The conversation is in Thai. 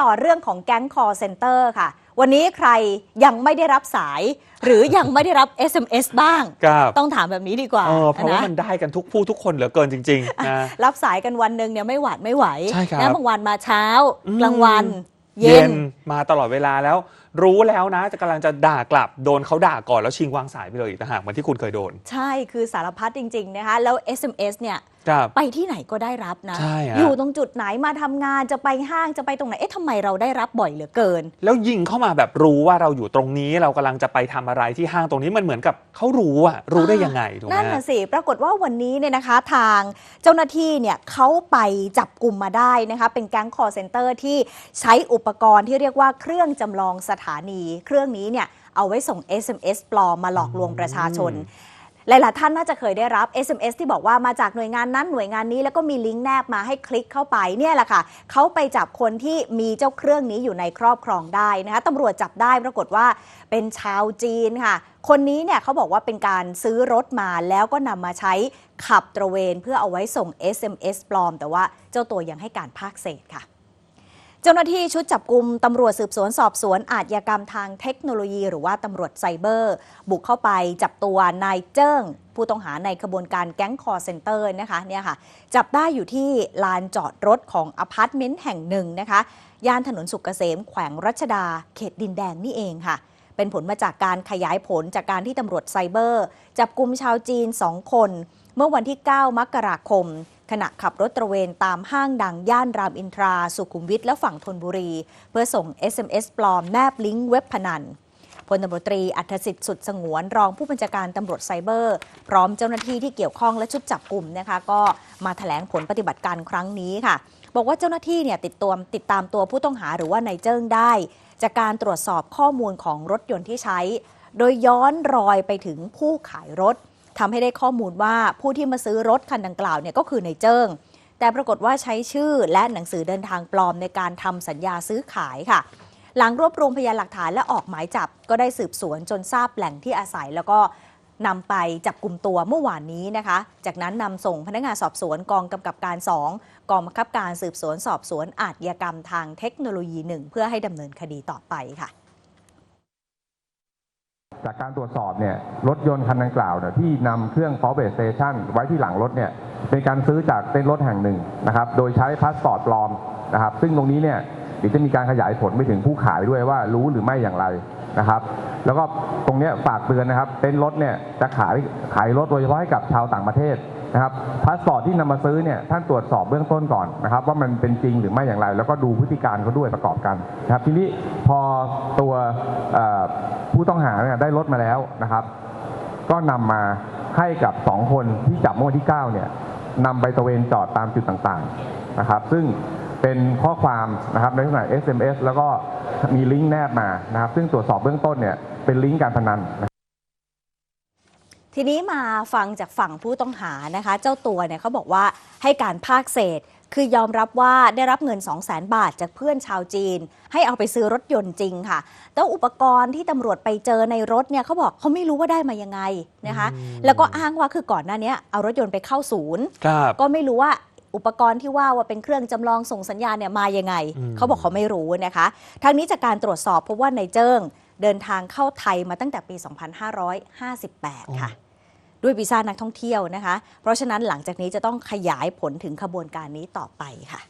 ต่อเรื่องของแก๊ง call center ค่ะ วันนี้ใครยังไม่ได้รับสาย หรือยังไม่ได้รับ SMS บ้าง ครับ ต้องถามแบบนี้ดีกว่าเออเพราะว่านะมันได้กันทุกผู้ทุกคนเหลือเกินจริง ๆ นะ รับสายกันวันหนึ่งเนี่ยไม่หวาดไม่ไหวใช่ครับนะบางวันมาเช้าอืม กลางวัน เย็นมาตลอดเวลาแล้ว รู้แล้วนะจะกำลังจะด่ากลับโดนเขาด่าก่อนแล้วชิงวางสายไปเลยอีกต่างหากเหมือนที่คุณเคยโดน ใช่คือสารพัดจริง ๆ นะคะ แล้ว SMS เนี่ยครับไปที่ไหนก็ได้รับนะใช่ฮะอยู่ตรงจุดไหนมาทำงานจะไปห้างจะไปตรงไหน เอ๊ะทำไมเราได้รับบ่อยเหลือเกิน แล้วยิงเข้ามาแบบรู้ว่าเราอยู่ตรงนี้เรากำลังจะไปทำอะไรที่ห้างตรงนี้มันเหมือนกับเขารู้อะรู้ได้ยังไงถูกไหมนั่นฮะน่ะสิ ปรากฏว่าวันนี้เนี่ยนะคะทางเจ้าหน้าที่เนี่ยเขาไปจับกลุ่มมาได้นะคะเป็นแก๊งคอร์เซนเตอร์ที่ใช้อุปกรณ์ที่เรียกว่าเครื่องจำลองสถานี เครื่องนี้เนี่ยเอาไว้ส่ง SMS ปลอมมาหลอกลวงประชาชน หลาย ๆ ท่านน่าจะเคยได้รับ SMS ที่บอกว่ามาจากหน่วยงานนั้นหน่วยงานนี้แล้วก็มีลิงก์แนบมาให้คลิกเข้าไปเนี่ยแหละค่ะเขาไปจับคนที่มีเจ้าเครื่องนี้อยู่ในครอบครองได้นะคะตำรวจจับได้ปรากฏว่าเป็นชาวจีนค่ะ คนนี้เนี่ยเขาบอกว่าเป็นการซื้อรถมาแล้วก็นำมาใช้ขับตระเวนเพื่อเอาไว้ส่ง SMS ปลอม แต่ว่าเจ้าตัวยังให้การภาคเศษค่ะ เจ้าหน้าที่ชุดจับกลุ่มตำรวจสืบสวนสอบสวนอาชญากรรมทางเทคโนโลยี หรือว่าตำรวจไซเบอร์ บุกเข้าไปจับตัวนายเจิ้ง ผู้ต้องหาในขบวนการแก๊งคอร์เซนเตอร์นะคะเนี่ยค่ะ จับได้อยู่ที่ลานจอดรถของอพาร์ตเมนต์แห่งหนึ่งนะคะ ย่านถนนสุกเกษมแขวงรัชดา เขตดินแดงนี่เองค่ะ เป็นผลมาจากการขยายผลจากการที่ตำรวจไซเบอร์ จับกลุ่มชาวจีน 2 คน เมื่อวันที่ 9 มกราคม ขณะขับรถตระเวนตามห้างดังย่านรามอินทรา สุขุมวิทและฝั่งธนบุรี เพื่อส่ง SMS ปลอมแนบลิงก์เว็บพนันพลตำรวจตรีอัธสิทธิ์สุดสงวน รองผู้บัญชาการตำรวจไซเบอร์ พร้อมเจ้าหน้าที่ที่เกี่ยวข้องและชุดจับกลุ่มนะคะ ก็มาแถลงผลปฏิบัติการครั้งนี้ค่ะ บอกว่าเจ้าหน้าที่เนี่ยติดตัวติดตามตัวผู้ต้องหาหรือว่านายเจิ้งได้ จากการตรวจสอบข้อมูลของรถยนต์ที่ใช้ โดยย้อนรอยไปถึงผู้ขายรถ ทำให้ได้ข้อมูลว่าผู้ที่มาซื้อรถคันดังกล่าวเนี่ยก็คือในเจิ้ง แต่ปรากฏว่าใช้ชื่อและหนังสือเดินทางปลอมในการทำสัญญาซื้อขายค่ะ หลังรวบรวมพยานหลักฐานและออกหมายจับ ก็ได้สืบสวนจนทราบแหล่งที่อาศัย แล้วก็นำไปจับกลุ่มตัวเมื่อวานนี้นะคะ จากนั้นนำส่งพนักงานสอบสวนกองกำกับการ 2 กองบังคับการสืบสวนสอบสวนอาชญากรรมทางเทคโนโลยีหนึ่งเพื่อให้ดำเนินคดีต่อไปค่ะ จากการตรวจสอบเนี่ยรถยนต์คันดังกล่าวเนี่ยที่นำเครื่องฟอเบสเซชันไว้ที่หลังรถเนี่ยเป็นการซื้อจากเต้นท์รถแห่งหนึ่งนะครับโดยใช้พาสปอร์ตปลอมนะครับ ซึ่งตรงนี้เนี่ยเดี๋ยวจะมีการขยายผลไปถึงผู้ขายด้วยว่ารู้หรือไม่อย่างไรนะครับ แล้วก็ตรงนี้ฝากเตือนนะครับ เต้นท์รถเนี่ยจะขายขายรถโดยเฉพาะให้กับชาวต่างประเทศ นะครับพาสปอร์ตที่นำมาซื้อเนี่ยท่านตรวจสอบเบื้องต้นก่อนนะครับ ว่ามันเป็นจริงหรือไม่อย่างไร แล้วก็ดูพฤติการเขาด้วยประกอบกันนะครับทีนี้พอตัวผู้ต้องหาเนี่ยได้รถมาแล้วนะครับ ก็นำมาให้กับสองคนที่จับเมื่อวันที่9เนี่ยนำไปตะเวนจอดตามจุดต่างๆนะครับ ซึ่งเป็นข้อความนะครับในลักษณะ SMS แล้วก็มีลิงก์แนบมานะครับ ซึ่งตรวจสอบเบื้องต้นเนี่ยเป็นลิงก์การพนัน ทีนี้มาฟังจากฝั่งผู้ต้องหานะคะ เจ้าตัวเนี่ยเขาบอกว่าให้การภาคเศษ คือยอมรับว่าได้รับเงิน 2 0 0 0 0 0 บาทจากเพื่อนชาวจีน ให้เอาไปซื้อรถยนต์จริงค่ะ แต่อุปกรณ์ที่ตำรวจไปเจอในรถเนี่ยเขาบอกเขาไม่รู้ว่าได้มายังไงนะคะ แล้วก็อ้างว่าคือก่อนหน้านี้เอารถยนต์ไปเข้าศูนย์ครับก็ไม่รู้ว่าอุปกรณ์ที่ว่าว่าเป็นเครื่องจำลองส่งสัญญาณเนี่ยมายังไงอืมเขาบอกเขาไม่รู้นะคะทางนี้จากการตรวจสอบพบว่านายเจิ้ง เดินทางเข้าไทยมาตั้งแต่ปี 2558 ค่ะ ด้วยวีซ่านักท่องเที่ยวนะคะ เพราะฉะนั้นหลังจากนี้จะต้องขยายผลถึงขบวนการนี้ต่อไปค่ะ